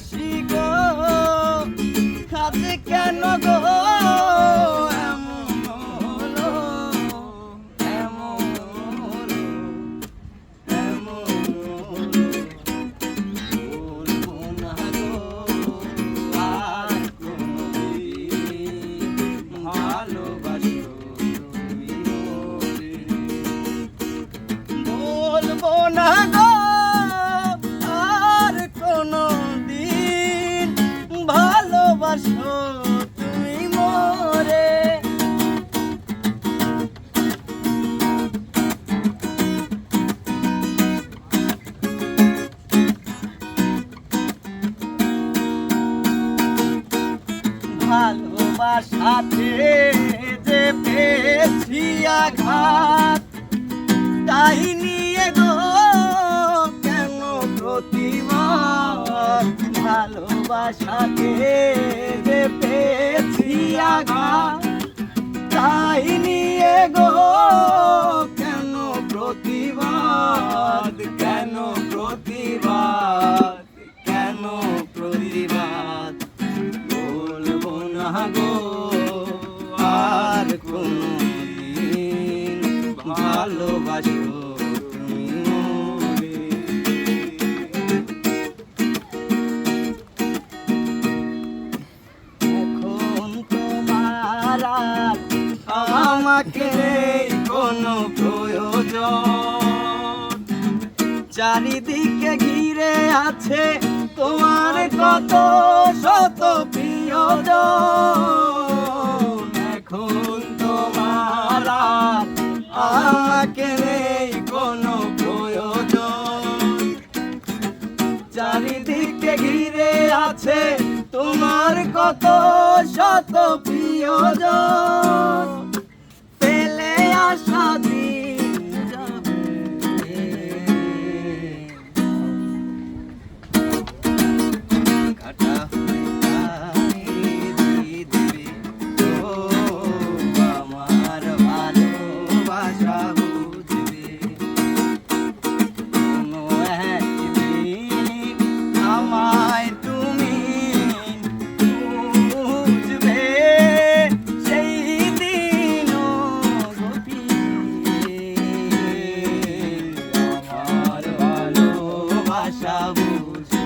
ভালোবাসি গো। আজ কেন গো? না ভালোবাসাতে যে পেয়েছি আঘাত ভালোবাসাতে যে পেয়েছি আঘাত, তাই নিয়ে গো, কেন প্রতিবাদ কেন প্রতিবাদ কেন প্রতিবাদ? বলব না গো, আর কোনদিন ভালোবাসো কোনো চারিদিকে ঘিরে আছে তোমার কত শত প্রিয়জন। এখন তোমার আমাকে নেই কোনো চারিদিকে ঘিরে আছে তোমার কত শত প্রিয়জন। ভালোবাসা